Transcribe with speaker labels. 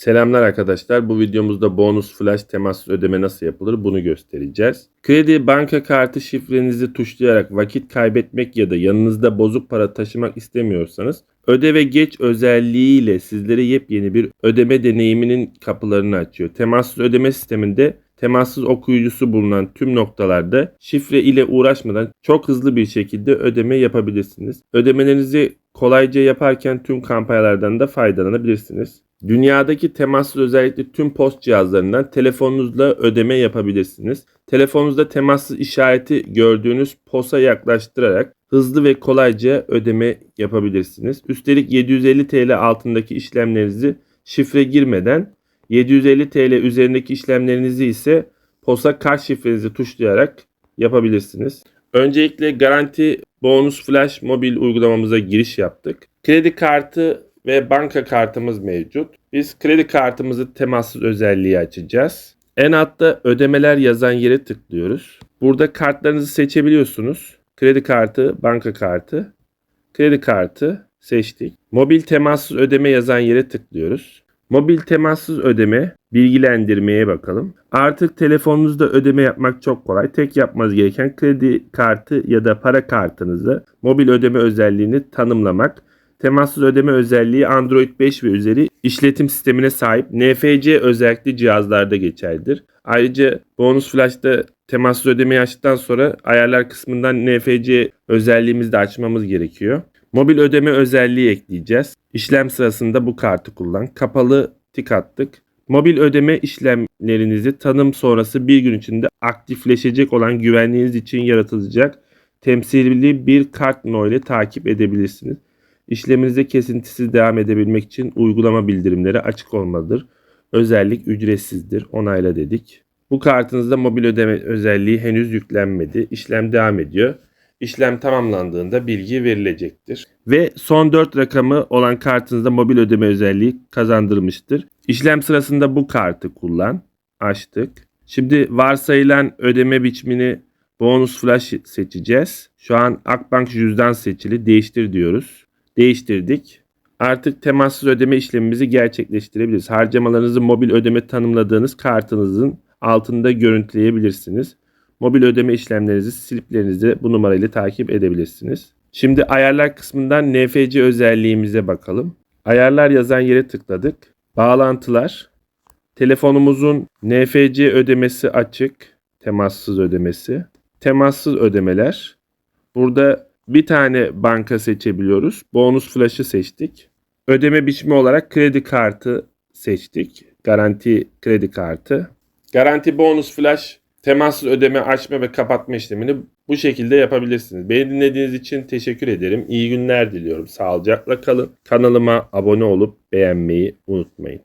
Speaker 1: Selamlar arkadaşlar. Bu videomuzda bonus flash temassız ödeme nasıl yapılır bunu göstereceğiz. Kredi banka kartı şifrenizi tuşlayarak vakit kaybetmek ya da yanınızda bozuk para taşımak istemiyorsanız öde ve geç özelliğiyle sizlere yepyeni bir ödeme deneyiminin kapılarını açıyor. Temassız ödeme sisteminde temassız okuyucusu bulunan tüm noktalarda şifre ile uğraşmadan çok hızlı bir şekilde ödeme yapabilirsiniz. Ödemelerinizi kolayca yaparken tüm kampanyalardan da faydalanabilirsiniz. Dünyadaki temassız özellikle tüm post cihazlarından telefonunuzla ödeme yapabilirsiniz. Telefonunuzda temassız işareti gördüğünüz POS'a yaklaştırarak hızlı ve kolayca ödeme yapabilirsiniz. Üstelik 750 TL altındaki işlemlerinizi şifre girmeden 750 TL üzerindeki işlemlerinizi ise POS'a kart şifrenizi tuşlayarak yapabilirsiniz. Öncelikle Garanti Bonus Flash mobil uygulamamıza giriş yaptık. Kredi kartı ve banka kartımız mevcut. Biz kredi kartımızı temassız özelliği açacağız. En altta ödemeler yazan yere tıklıyoruz. Burada kartlarınızı seçebiliyorsunuz. Kredi kartı, banka kartı. Kredi kartı seçtik. Mobil temassız ödeme yazan yere tıklıyoruz. Mobil temassız ödeme bilgilendirmeye bakalım. Artık telefonunuzda ödeme yapmak çok kolay. Tek yapmanız gereken kredi kartı ya da para kartınızı mobil ödeme özelliğini tanımlamak. Temassız ödeme özelliği Android 5 ve üzeri işletim sistemine sahip NFC özellikli cihazlarda geçerlidir. Ayrıca Bonus Flash'ta temassız ödemeyi açtıktan sonra ayarlar kısmından NFC özelliğimizi de açmamız gerekiyor. Mobil ödeme özelliği ekleyeceğiz. İşlem sırasında bu kartı kullan. Kapalı tik attık. Mobil ödeme işlemlerinizi tanım sonrası bir gün içinde aktifleşecek olan güvenliğiniz için yaratılacak temsili bir kart ile takip edebilirsiniz. İşleminize kesintisiz devam edebilmek için uygulama bildirimleri açık olmalıdır. Özellik ücretsizdir. Onayla dedik. Bu kartınızda mobil ödeme özelliği henüz yüklenmedi. İşlem devam ediyor. İşlem tamamlandığında bilgi verilecektir. Ve son 4 rakamı olan kartınızda mobil ödeme özelliği kazandırmıştır. İşlem sırasında bu kartı kullan. Açtık. Şimdi varsayılan ödeme biçimini bonus flash seçeceğiz. Şu an Akbank cüzdan seçili. Değiştir diyoruz. Değiştirdik. Artık temassız ödeme işlemimizi gerçekleştirebiliriz. Harcamalarınızı mobil ödeme tanımladığınız kartınızın altında görüntüleyebilirsiniz. Mobil ödeme işlemlerinizi sliplerinizi bu numarayla takip edebilirsiniz. Şimdi ayarlar kısmından NFC özelliğimize bakalım. Ayarlar yazan yere tıkladık. Bağlantılar. Telefonumuzun NFC ödemesi açık. Temassız ödemesi. Temassız ödemeler. Burada bir tane banka seçebiliyoruz. Bonus flash'ı seçtik. Ödeme biçimi olarak kredi kartı seçtik. Garanti kredi kartı. Garanti bonus flash temassız ödeme açma ve kapatma işlemini bu şekilde yapabilirsiniz. Beni dinlediğiniz için teşekkür ederim. İyi günler diliyorum. Sağlıcakla kalın. Kanalıma abone olup beğenmeyi unutmayın.